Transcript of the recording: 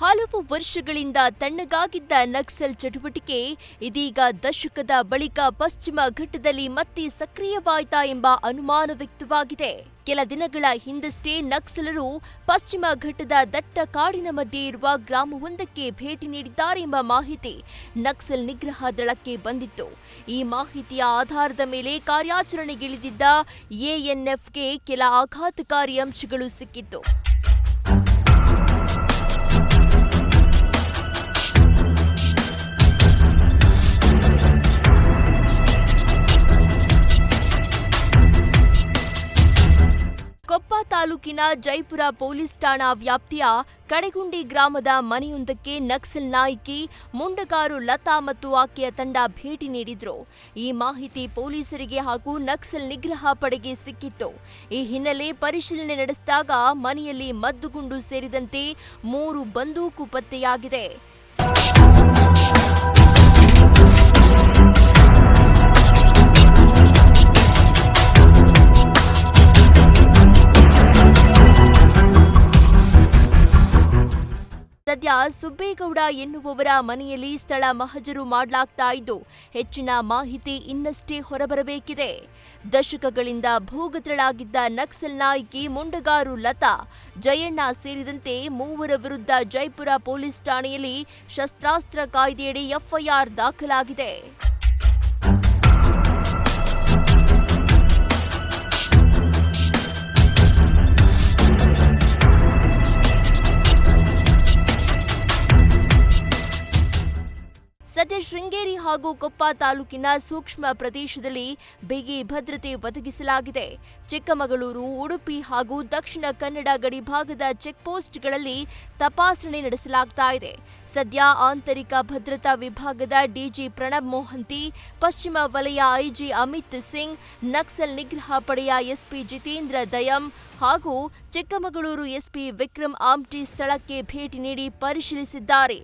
ಹಲವು ವರ್ಷಗಳಿಂದ ತಣ್ಣಗಾಗಿದ್ದ ನಕ್ಸಲ್ ಚಟುವಟಿಕೆ ಇದೀಗ ದಶಕದ ಬಳಿಕ ಪಶ್ಚಿಮ ಘಟ್ಟದಲ್ಲಿ ಮತ್ತೆ ಸಕ್ರಿಯವಾಯಿತಾ ಎಂಬ ಅನುಮಾನ ವ್ಯಕ್ತವಾಗಿದೆ. ಕೆಲ ದಿನಗಳ ಹಿಂದಷ್ಟೇ ನಕ್ಸಲರು ಪಶ್ಚಿಮ ಘಟ್ಟದ ದಟ್ಟ ಕಾಡಿನ ಮಧ್ಯೆ ಇರುವ ಗ್ರಾಮವೊಂದಕ್ಕೆ ಭೇಟಿ ನೀಡಿದ್ದಾರೆ ಎಂಬ ಮಾಹಿತಿ ನಕ್ಸಲ್ ನಿಗ್ರಹ ದಳಕ್ಕೆ ಬಂದಿತ್ತು. ಈ ಮಾಹಿತಿಯ ಆಧಾರದ ಮೇಲೆ ಕಾರ್ಯಾಚರಣೆಗಿಳಿದಿದ್ದ ಎಎನ್ಎಫ್ಗೆ ಕೆಲ ಆಘಾತಕಾರಿ ಅಂಶಗಳು ಸಿಕ್ಕಿತ್ತು. ತಾಲೂಕಿನ ಜೈಪುರ ಪೊಲೀಸ್ ಠಾಣಾ ವ್ಯಾಪ್ತಿಯ ಕಡೆಗುಂಡಿ ಗ್ರಾಮದ ಮನೆಯೊಂದಕ್ಕೆ ನಕ್ಸಲ್ ನಾಯಕಿ, ಮುಂಡಗಾರು ಲತಾ ಮತ್ತು ಆಕೆಯ ತಂಡ ಭೇಟಿ ನೀಡಿದ್ರು. ಈ ಮಾಹಿತಿ ಪೊಲೀಸರಿಗೆ ಹಾಗೂ ನಕ್ಸಲ್ ನಿಗ್ರಹ ಪಡೆಗೆ ಸಿಕ್ಕಿತ್ತು. ಈ ಹಿನ್ನೆಲೆ ಪರಿಶೀಲನೆ ನಡೆಸಿದಾಗ ಮನೆಯಲ್ಲಿ ಮದ್ದುಗುಂಡು ಸೇರಿದಂತೆ ಮೂರು ಬಂದೂಕು ಪತ್ತೆಯಾಗಿದೆ. ಸದ್ಯ ಸುಬ್ಬೇಗೌಡ ಎನ್ನುವವರ ಮನೆಯಲ್ಲಿ ಸ್ಥಳ ಮಹಜರು ಮಾಡಲಾಗ್ತಾ ಇದ್ದು ಹೆಚ್ಚಿನ ಮಾಹಿತಿ ಇನ್ನಷ್ಟೇ ಹೊರಬರಬೇಕಿದೆ. ದಶಕಗಳಿಂದ ಭೂಗತಳಾಗಿದ್ದ ನಕ್ಸಲ್ ನಾಯಕಿ, ಮುಂಡಗಾರು ಲತಾ, ಜಯಣ್ಣ ಸೇರಿದಂತೆ ಮೂವರ ವಿರುದ್ಧ ಜೈಪುರ ಪೊಲೀಸ್ ಠಾಣೆಯಲ್ಲಿ ಶಸ್ತ್ರಾಸ್ತ್ರ ಕಾಯ್ದೆಯಡಿ ಎಫ್ಐಆರ್ ದಾಖಲಾಗಿದೆ. ಸದ್ಯ ಶೃಂಗೇರಿ ಹಾಗೂ ಕೊಪ್ಪ ತಾಲೂಕಿನ ಸೂಕ್ಷ್ಮ ಪ್ರದೇಶದಲ್ಲಿ ಬಿಗಿ ಭದ್ರತೆ ಒದಗಿಸಲಾಗಿದೆ. ಚಿಕ್ಕಮಗಳೂರು, ಉಡುಪಿ ಹಾಗೂ ದಕ್ಷಿಣ ಕನ್ನಡ ಗಡಿ ಭಾಗದ ಚೆಕ್ಪೋಸ್ಟ್ಗಳಲ್ಲಿ ತಪಾಸಣೆ ನಡೆಸಲಾಗ್ತಾ ಇದೆ. ಸದ್ಯ ಆಂತರಿಕ ಭದ್ರತಾ ವಿಭಾಗದ ಡಿಜಿ ಪ್ರಣಬ್ ಮೋಹಂತಿ, ಪಶ್ಚಿಮ ವಲಯ ಐಜಿ ಅಮಿತ್ ಸಿಂಗ್, ನಕ್ಸಲ್ ನಿಗ್ರಹ ಪಡೆಯ ಎಸ್ಪಿ ಜಿತೇಂದ್ರ ದಯಂ ಹಾಗೂ ಚಿಕ್ಕಮಗಳೂರು ಎಸ್ಪಿ ವಿಕ್ರಮ್ ಆಮ್ಟಿ ಸ್ಥಳಕ್ಕೆ ಭೇಟಿ ನೀಡಿ ಪರಿಶೀಲಿಸಿದ್ದಾರೆ.